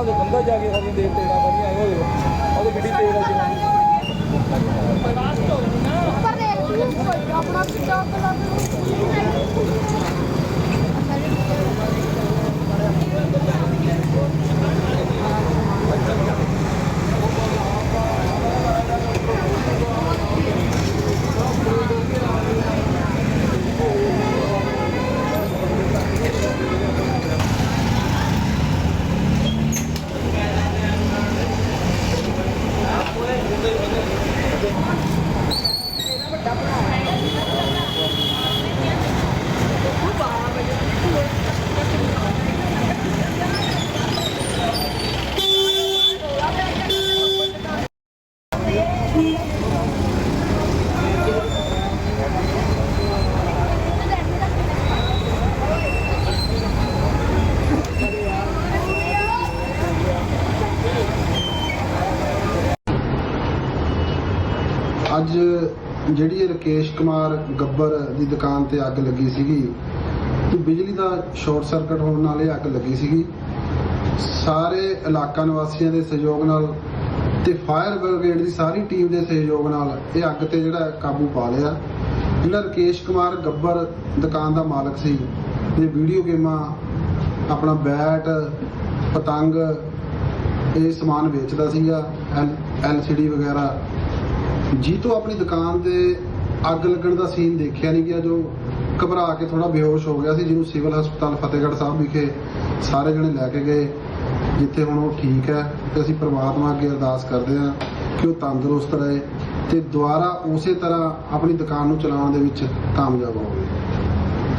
ਉਹਨਾਂ ਦੇ ਬੰਦਾ ਜਾ ਕੇ ਸਾਡੀ ਦੇਖ ਤੇੜਾ ਬਣੀ ਆਏ ਹੋਏ ਉਹਦੇ ਗੱਡੀ ਤੇਲ ਆ ਜਵਾਨੀ ਉੱਪਰ ਦੇਖ ਆਪਣਾ ਪੰਜਾਬ ਦਾ ਅੱਜ ਜਿਹੜੀ ਇਹ ਰਕੇਸ਼ ਕੁਮਾਰ ਗੱਬਰ ਦੀ ਦੁਕਾਨ ਤੇ ਅੱਗ ਲੱਗੀ ਸੀਗੀ, ਤੇ ਬਿਜਲੀ ਦਾ ਸ਼ਾਰਟ ਸਰਕਟ ਹੋਣ ਨਾਲ ਇਹ ਅੱਗ ਲੱਗੀ ਸੀਗੀ। ਸਾਰੇ ਇਲਾਕਾ ਨਿਵਾਸੀਆਂ ਦੇ ਸਹਿਯੋਗ ਨਾਲ ਤੇ ਫਾਇਰ ਬ੍ਰਿਗੇਡ ਦੀ ਸਾਰੀ ਟੀਮ ਦੇ ਸਹਿਯੋਗ ਨਾਲ ਇਹ ਅੱਗ ਤੇ ਜਿਹੜਾ ਕਾਬੂ ਪਾ ਲਿਆ। ਜਿਹੜਾ ਰਕੇਸ਼ ਕੁਮਾਰ ਗੱਬਰ ਦੁਕਾਨ ਦਾ ਮਾਲਕ ਸੀ, ਇਹ ਵੀਡੀਓ ਗੇਮਾਂ, ਆਪਣਾ ਬੈਟ, ਪਤੰਗ, ਇਹ ਸਮਾਨ ਵੇਚਦਾ ਸੀਗਾ ਐਲਸੀਡੀ ਵਗੈਰਾ ਜੀ ਤੋਂ ਆਪਣੀ ਦੁਕਾਨ ਤੇ ਅੱਗ ਲੱਗਣ ਦਾ ਸੀਨ ਦੇਖਿਆ ਨਹੀਂ ਗਿਆ, ਜੋ ਘਬਰਾ ਕੇ ਥੋੜਾ ਬੇਹੋਸ਼ ਹੋ ਗਿਆ ਸੀ, ਜਿਹਨੂੰ ਸਿਵਲ ਹਸਪਤਾਲ ਫਤਿਹਗੜ੍ਹ ਸਾਹਿਬ ਵਿਖੇ ਸਾਰੇ ਜਣੇ ਲੈ ਕੇ ਗਏ, ਜਿੱਥੇ ਹੁਣ ਉਹ ਠੀਕ ਹੈ ਤੇ ਅਸੀਂ ਪ੍ਰਮਾਤਮਾ ਅੱਗੇ ਅਰਦਾਸ ਕਰਦੇ ਹਾਂ ਕਿ ਉਹ ਤੰਦਰੁਸਤ ਰਹੇ ਤੇ ਦੁਬਾਰਾ ਉਸੇ ਤਰ੍ਹਾਂ ਆਪਣੀ ਦੁਕਾਨ ਨੂੰ ਚਲਾਉਣ ਦੇ ਵਿੱਚ ਕਾਮਯਾਬ ਹੋਵੇ।